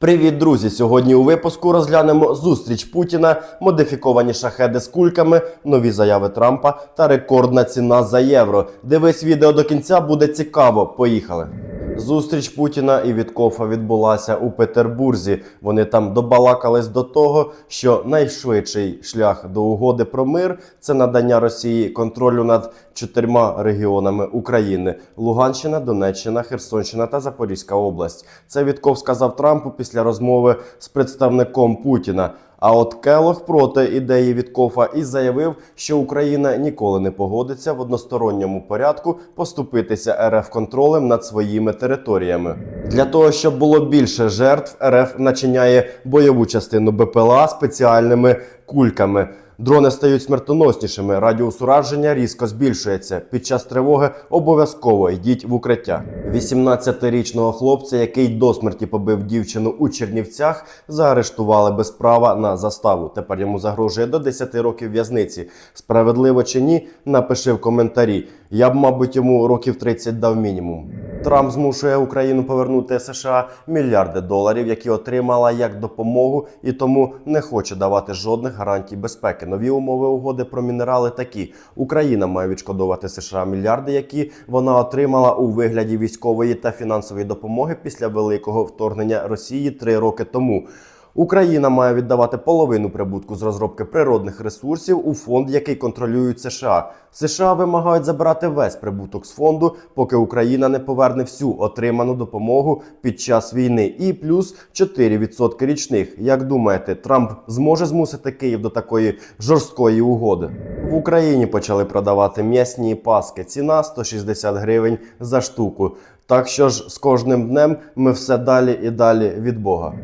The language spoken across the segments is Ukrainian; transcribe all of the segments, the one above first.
Привіт, друзі! Сьогодні у випуску розглянемо зустріч Путіна, модифіковані шахеди з кульками, нові заяви Трампа та рекордна ціна за євро. Дивись відео до кінця, буде цікаво. Поїхали. Зустріч Путіна і Віткофа відбулася у Петербурзі. Вони там добалакались до того, що найшвидший шлях до угоди про мир це надання Росії контролю над чотирма регіонами України: Луганщина, Донеччина, Херсонщина та Запорізька область. Це Вітков сказав Трампу після розмови з представником Путіна. А от Келох проти ідеї Віткофа і заявив, що Україна ніколи не погодиться в односторонньому порядку поступитися РФ контролем над своїми територіями. Для того щоб було більше жертв, РФ начиняє бойову частину БПЛА спеціальними кульками. Дрони стають смертоноснішими, радіус ураження різко збільшується. Під час тривоги обов'язково йдіть в укриття. 18-річного хлопця, який до смерті побив дівчину у Чернівцях, заарештували без права на заставу. Тепер йому загрожує до 10 років в'язниці. Справедливо чи ні? Напиши в коментарі. Я б, мабуть, йому років 30 дав мінімум. Трамп змушує Україну повернути США мільярди доларів, які отримала як допомогу, і тому не хоче давати жодних гарантій безпеки. Нові умови угоди про мінерали такі: Україна має відшкодувати США мільярди, які вона отримала у вигляді військової та фінансової допомоги після великого вторгнення Росії три роки тому. Україна має віддавати половину прибутку з розробки природних ресурсів у фонд, який контролюють США. США вимагають забирати весь прибуток з фонду, поки Україна не поверне всю отриману допомогу під час війни, і плюс 4% річних. Як думаєте, Трамп зможе змусити Київ до такої жорсткої угоди? В Україні почали продавати м'ясні паски. Ціна 160 гривень за штуку. Так що ж з кожним днем ми все далі і далі від Бога.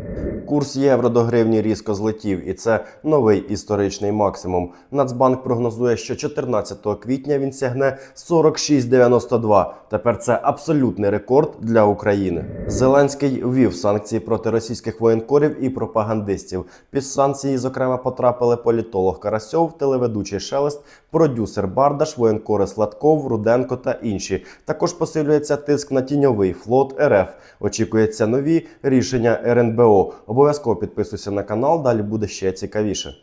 Курс євро до гривні різко злетів, і це новий історичний максимум. Нацбанк прогнозує, що 14 квітня він сягне 46,92. Тепер це абсолютний рекорд для України. Зеленський ввів санкції проти російських воєнкорів і пропагандистів. Під санкції, зокрема, потрапили політолог Карасьов, телеведучий Шелест, продюсер Бардаш, воєнкори Сладков, Руденко та інші. Також посилюється тиск на тіньовий флот РФ. Очікується нові рішення РНБО. Обов'язково підписуйся на канал, далі буде ще цікавіше.